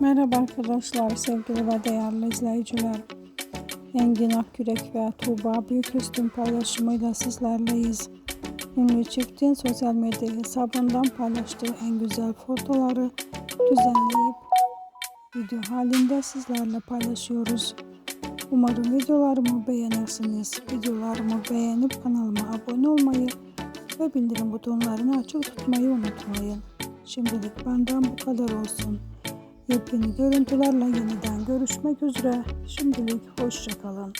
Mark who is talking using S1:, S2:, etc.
S1: Merhaba arkadaşlar, sevgili ve değerli izleyiciler. Engin Akyürek ve Tuğba Büyüküstün paylaşımıyla sizlerleyiz. Ünlü çiftin sosyal medya hesabından paylaştığı en güzel fotoları düzenleyip video halinde sizlerle paylaşıyoruz. Umarım videolarımı beğenirsiniz. Videolarımı beğenip kanalıma abone olmayı ve bildirim butonlarını açık tutmayı unutmayın. Şimdilik benden bu kadar olsun. Yepyeni görüntülerle yeniden görüşmek üzere. Şimdilik hoşçakalın.